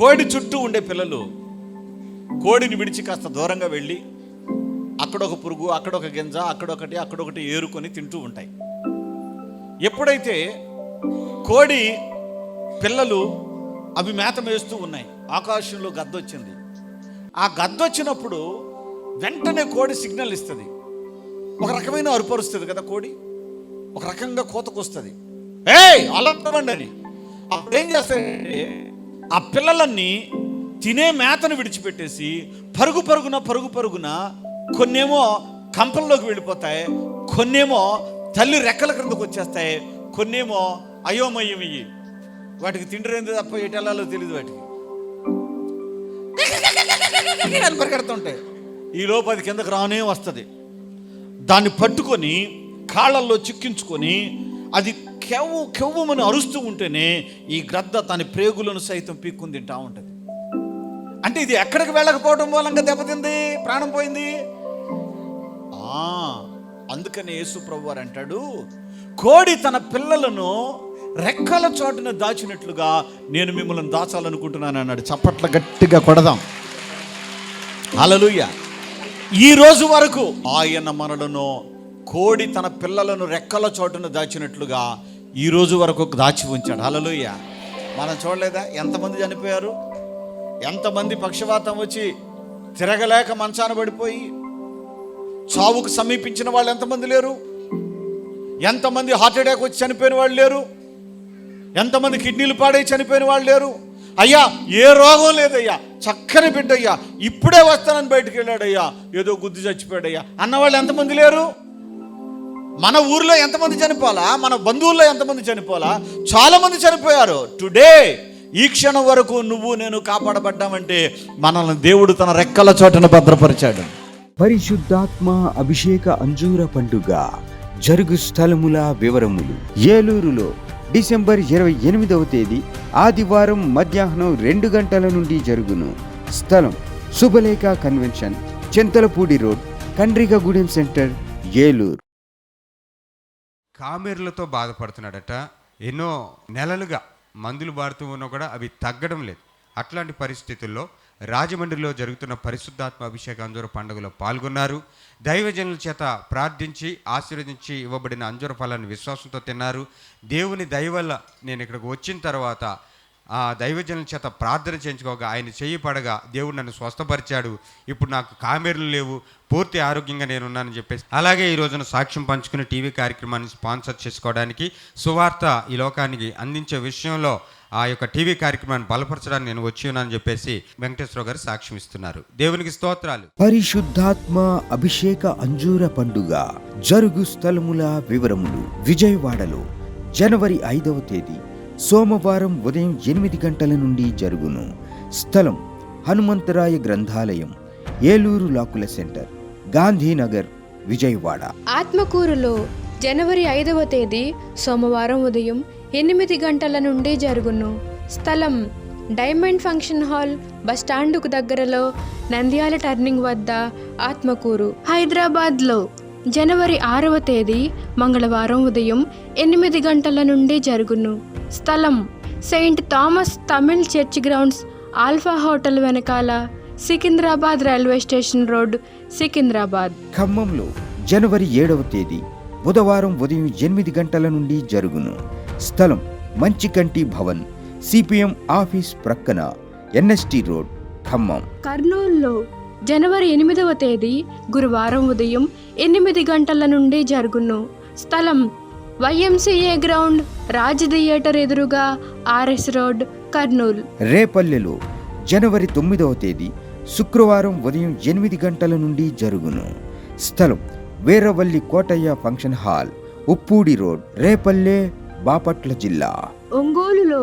కోడి చుట్టూ ఉండే పిల్లలు కోడిని విడిచి కాస్త దూరంగా వెళ్ళి అక్కడొక పురుగు అక్కడొక గింజ అక్కడొకటి అక్కడొకటి ఏరుకొని తింటూ ఉంటాయి. ఎప్పుడైతే కోడి పిల్లలు అవి మేత మేస్తూ ఉన్నాయి ఆకాశంలో గద్దొచ్చింది. ఆ గద్దొచ్చినప్పుడు వెంటనే కోడి సిగ్నల్ ఇస్తుంది. ఒక రకమైన అరుపరుస్తుంది కదా కోడి? ఒక రకంగా కోతకొస్తుంది. ఏయ్ అలవండి అని. అప్పుడు ఏం చేస్తాడంటే ఆ పిల్లలన్నీ తినే మేతను విడిచిపెట్టేసి పరుగు పరుగున పరుగు పరుగున కొన్నేమో కంపల్లోకి వెళ్ళిపోతాయి కొన్నేమో తల్లి రెక్కల క్రిందకు వచ్చేస్తాయి కొన్నేమో అయోమయం ఇయ్యి వాటికి తిండిరేంది తప్ప ఎటెల్లాలో తెలియదు వాటికి. అని పరిగెడుతుంటాయి ఈ లోపు అది కిందకు రానే వస్తుంది. దాన్ని పట్టుకొని కాళ్ళల్లో చిక్కించుకొని అది కెవ్వు కెవ్వుమని అరుస్తూ ఉంటేనే ఈ గ్రద్ద తన ప్రేగులను సైతం పీక్కుని తింటా ఉంటుంది. అంటే ఇది ఎక్కడికి వెళ్ళకపోవడం మూలంగా దెబ్బతింది? ప్రాణం పోయింది? ఆ, అందుకనే యేసు ప్రభు వారు అంటాడు కోడి తన పిల్లలను రెక్కల చోటున దాచినట్లుగా నేను మిమ్మల్ని దాచాలనుకుంటున్నాను అన్నాడు. చప్పట్ల గట్టిగా కొడదాం. అలలుయ్య ఈ రోజు వరకు ఆయన మనలను కోడి తన పిల్లలను రెక్కల చోటున దాచినట్లుగా ఈ రోజు వరకు దాచి ఉంచాడు. హలలోయ మనం చూడలేదా? ఎంతమంది చనిపోయారు? ఎంతమంది పక్షవాతం వచ్చి తిరగలేక మంచాన పడిపోయి చావుకు సమీపించిన వాళ్ళు ఎంతమంది లేరు? ఎంతమంది హార్ట్ అటాక్ వచ్చి చనిపోయిన వాళ్ళు లేరు? ఎంతమంది కిడ్నీలు పాడై చనిపోయిన వాళ్ళు లేరు? అయ్యా ఏ రోగం లేదయ్యా. చక్కని బిడ్డయ్యా. ఇప్పుడే వస్తానని బయటికి వెళ్ళాడయ్యా. ఏదో గుద్ది చచ్చిపోయాడయ్యా. అన్నవాళ్ళు ఎంతమంది లేరు? మన ఊర్లో ఎంతమంది చనిపోవాలా? మన బంధువుల్లో ఎంతమంది చనిపోవాలా? చాలామంది చనిపోయారు. టుడే ఈ క్షణం వరకు నువ్వు నేను కాపాడబడ్డామంటే మనల్ని దేవుడు తన రెక్కల చోటను భద్రపరిచాడు. పరిశుద్ధాత్మ అభిషేక అంజూర పండుగ జరుగు స్థలముల వివరములు. ఏలూరులో డిసెంబర్ ఇరవై ఎనిమిదవ తేదీ ఆదివారం మధ్యాహ్నం రెండు గంటల నుండి జరుగును స్థలం Shubhalekha convention Chintalapudi road Kandrigagudem centre Eluru. కామెర్లతో బాధపడుతున్నాడట. ఎన్నో నెలలుగా మందులు వాడుతూ ఉన్నా కూడా అవి తగ్గడం లేదు. అట్లాంటి పరిస్థితుల్లో రాజమండ్రిలో జరుగుతున్న పరిశుద్ధాత్మ అభిషేక అంజూర పండుగలో పాల్గొన్నారు. దైవజనుల చేత ప్రార్థించి ఆశీర్వదించి ఇవ్వబడిన అంజూర ఫలాన్ని విశ్వాసంతో తిన్నారు. దేవుని దయ వల్ల నేను ఇక్కడికి వచ్చిన తర్వాత ఆ దైవజనుల చేత ప్రార్థన చేయించుకోగా ఆయన చేయి పడగా దేవుడు నన్ను స్వస్థపరిచాడు. ఇప్పుడు నాకు కామెర్లు లేవు. పూర్తి ఆరోగ్యంగా నేనున్నానని చెప్పేసి. అలాగే ఈ రోజున సాక్ష్యం పంచుకుని టీవీ కార్యక్రమాన్ని స్పాన్సర్ చేసుకోవడానికి సువార్త ఈ లోకానికి అందించే విషయంలో ఆ యొక్క టీవీ కార్యక్రమాన్ని బలపరచడానికి నేను వచ్చి ఉన్నానని చెప్పేసి వెంకటేశ్వర గారు సాక్ష్యం ఇస్తున్నారు. దేవునికి స్తోత్రాలు. పరిశుద్ధాత్మ అభిషేక అంజూర పండుగ జరుగు స్థలముల వివరములు విజయవాడలో జనవరి ఐదవ తేదీ. సోమవారం ఉదయం ఎనిమిది గంటల నుండి జరుగును. స్థలం హనుమంతరాయ గ్రంథాలయం ఏలూరు లాకుల సెంటర్ గాంధీనగర్ విజయవాడ. ఆత్మకూరులో జనవరి ఐదవ తేదీ సోమవారం ఉదయం ఎనిమిది గంటల నుండి జరుగును. స్థలం డైమండ్ ఫంక్షన్ హాల్ బస్టాండుకు దగ్గరలో నంద్యాల టర్నింగ్ వద్ద ఆత్మకూరు. హైదరాబాద్లో జనవరి ఆరవ తేదీ మంగళవారం ఉదయం ఎనిమిది గంటల నుండి జరుగును. స్థలం Saint Thomas Tamil church grounds Alpha hotel వెనకాల Secunderabad railway station road Secunderabad. ఖమ్మంలో జనవరి ఏడవ తేదీ బుధవారం ఉదయం ఎనిమిది గంటల నుండి జరుగును. స్థలం మంచికంటి భవన్ సిపిఎం ఆఫీస్ ప్రక్కన ఎన్ఎస్టి రోడ్ ఖమ్మం. కర్నూలులో జనవరి ఎనిమిదవ తేదీ గురువారం ఉదయం ఎనిమిది గంటల నుండి జరుగును. స్థలం వైఎంసీఏ గ్రౌండ్ రాజ్ థియేటర్ ఎదురుగా ఆర్ఎస్ రోడ్ కర్నూలు. రేపల్లెలో జనవరి తొమ్మిదవ తేదీ శుక్రవారం ఉదయం ఎనిమిది గంటల నుండి జరుగును. స్థలం Veeravalli Kotayya function hall Uppudi road Repalle Bapatla జిల్లా. ఒంగోలులో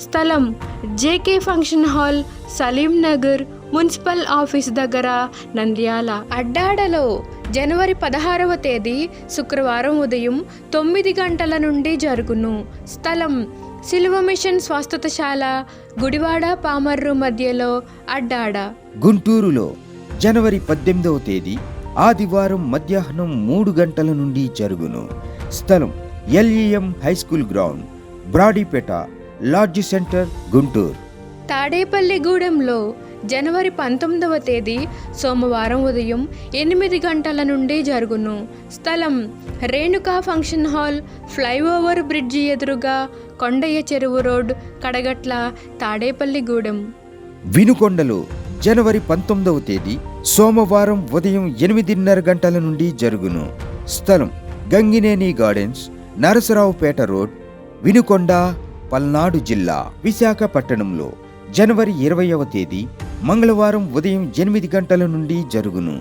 స్థలం JK function hall Saleem Nagar municipal office దగ్గర నంద్యాల. అడ్డాడలో జనవరి పదహారవ తేదీ శుక్రవారం ఉదయం తొమ్మిది గంటల నుండి జరుగును. స్థలం సిల్వ మిషన్ స్వస్థతశాల గుడివాడ పామర్రు మధ్యలో అడ్డాడ. గుంటూరులో జనవరి పద్దెనిమిదవ తేదీ ఆదివారం మధ్యాహ్నం మూడు గంటల నుండి జరుగును. స్థలం LEM high school ground Brodipet lodge center Guntur. తాడేపల్లిగూడెంలో జనవరి పంతొమ్మిదవ తేదీ సోమవారం ఉదయం ఎనిమిది గంటల నుండి జరుగును. స్థలం Renuka function hall flyover bridge ఎదురుగా కొండయ్య చెరువు రోడ్ కడగట్ల తాడేపల్లిగూడెం వినుకొండలో జనవరి పంతొమ్మిదవ తేదీ సోమవారం ఉదయం ఎనిమిదిన్నర గంటల నుండి జరుగును. స్థలం గంగినేని గార్డెన్స్ నరసరావుపేట రోడ్ వినుకొండ పల్నాడు జిల్లా విశాఖపట్టణంలో జనవరి ఇరవయవ తేదీ మంగళవారం ఉదయం ఎనిమిది గంటల నుండి జరుగును.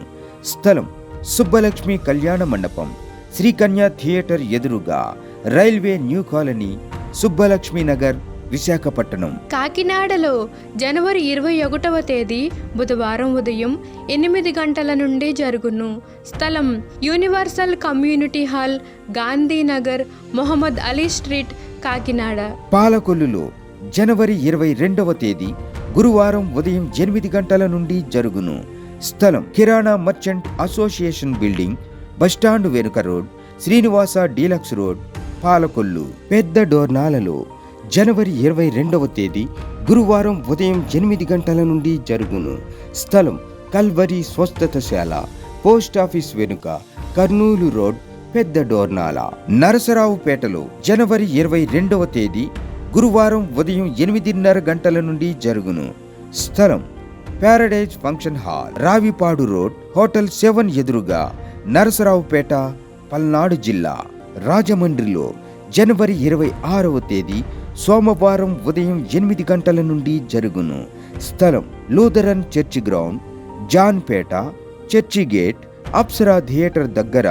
స్థలం సుబ్బలక్ష్మి కళ్యాణ మండపం శ్రీకన్య థియేటర్ ఎదురుగా railway new colony Subbalakshmi Nagar Visakhapatnam కాకినాడలో జనవరి ఇరవై ఒకటవ తేదీ బుధవారం ఉదయం ఎనిమిది గంటల నుండి జరుగును. స్థలం universal community hall Gandhinagar Mohammed Ali street Kakinada. పాలకొల్లులో జనవరి ఇరవై రెండవ తేదీ గురువారం ఉదయం ఎనిమిది గంటల నుండి జరుగును. స్థలం Kirana merchant association building bus stand వెనుక road Srinivasa deluxe road Palakollu. పెద్ద డోర్నాలలో జనవరి ఇరవై రెండవ తేదీ గురువారం ఉదయం ఎనిమిది గంటల నుండి జరుగును. స్థలం కల్వరి స్వస్థతశాల పోస్ట్ ఆఫీస్ వెనుక కర్నూలు రోడ్ పెద్ద డోర్నాల. నరసరావుపేటలో జనవరి ఇరవై రెండవ తేదీ గురువారం ఉదయం ఎనిమిదిన్నర గంటల నుండి జరుగును. స్థలం paradise function hall Ravipadu road hotel seven ఎదురుగా నరసరావుపేట పల్నాడు జిల్లా రాజమండ్రిలో జనవరి ఇరవై ఆరవ తేదీ సోమవారం ఉదయం ఎనిమిది గంటల నుండి జరుగును. స్థలం Lutheran church ground Janpet church gate Apsara theatre దగ్గర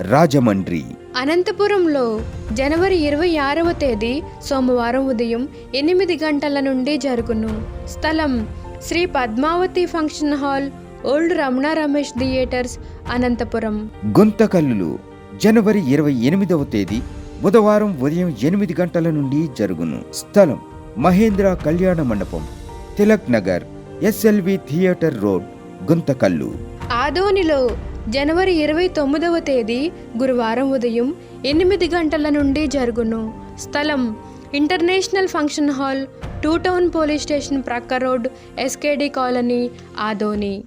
రాజమండ్రి. అనంతపురంలో జనవరి ఇరవై ఆరవ తేదీ సోమవారం ఉదయం ఎనిమిది గంటల నుండి జరుగును. స్థలం Shri Padmavati function hall old Ramana Ramesh theatres Anantapur. గుంతకల్లులు జనవరి ఇరవై ఎనిమిదవ తేదీ బుధవారం ఉదయం ఎనిమిది గంటల నుండి జరుగును. స్థలం Mahendra Kalyana Mandapam Tilak Nagar SLV theatre road Guntakal. ఆదోనిలో జనవరి ఇరవై తొమ్మిదవ తేదీ గురువారం ఉదయం ఎనిమిది గంటల నుండి జరుగును. స్థలం international function hall two town police station ప్రక్క రోడ్ ఎస్కేడి కాలనీ ఆదోని.